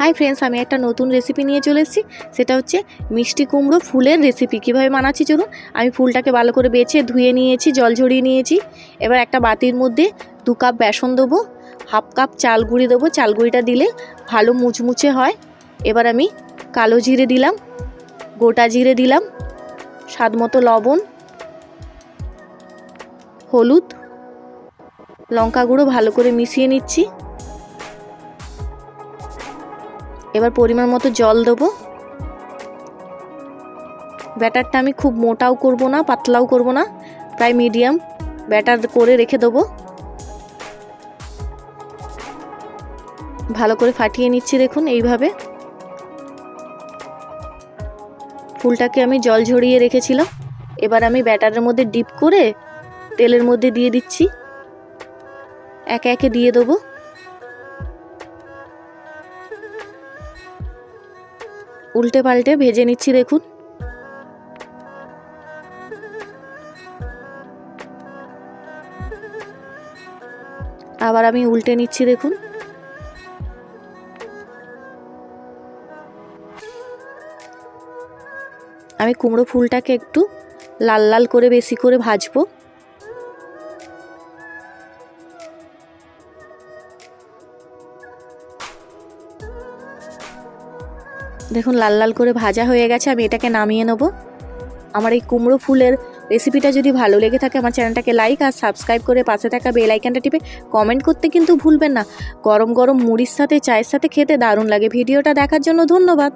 Hi friends আমি একটা নতুন রেসিপি নিয়ে চলে এসেছি। সেটা হচ্ছে মিষ্টি কুমড়ো ফুলের রেসিপি কীভাবে বানাচ্ছি চলুন? আমি ফুলটাকে ভালো করে বেছে, ধুয়ে নিয়েছি, জল ঝরিয়ে নিয়েছি। এবার একটা বাতির মধ্যে দু কাপ বেসন দেবো, হাফ কাপ চাল গুঁড়ি দেবো। চাল গুঁড়িটা দিলে ভালো মুচমুচে হয়। এবার আমি কালো জিরে দিলাম, গোটা জিরে দিলাম, স্বাদ মতো লবণ, হলুদ, লঙ্কা গুঁড়ো ভালো করে মিশিয়ে নিচ্ছি। এবার পরিমাণ মতো জল দেবো। ব্যাটারটা আমি খুব মোটাও করব না, পাতলাও করব না, প্রায় মিডিয়াম ব্যাটার করে রেখে দেবো। ভালো করে ফাটিয়ে নিচ্ছি দেখুন এইভাবে। ফুলটাকে আমি জল ঝরিয়ে রেখেছিলাম। এবার আমি ব্যাটারের মধ্যে ডিপ করে তেলের মধ্যে দিয়ে দিচ্ছি। একে একে দিয়ে দেবো। উল্টে পাল্টে ভেজে নিচ্ছি, দেখুন। আবার আমি উল্টে নিচ্ছি, দেখুন। আমি কুমড়ো ফুলটাকে একটু লাল লাল করে, বেশি করে ভাজবো। দেখুন, লাল লাল করে ভাজা হয়ে গেছে, আমি এটাকে নামিয়ে নেব। আমার এই কুমড়ো ফুলের রেসিপিটা যদি ভালো লেগে থাকে, আমার চ্যানেলটাকে লাইক আর সাবস্ক্রাইব করে পাশে থাকা বেল আইকনটা টিপে কমেন্ট করতে কিন্তু ভুলবেন না। গরম গরম মুড়ির সাথে, চায়ের সাথে খেতে দারুণ লাগে। ভিডিওটা দেখার জন্য ধন্যবাদ।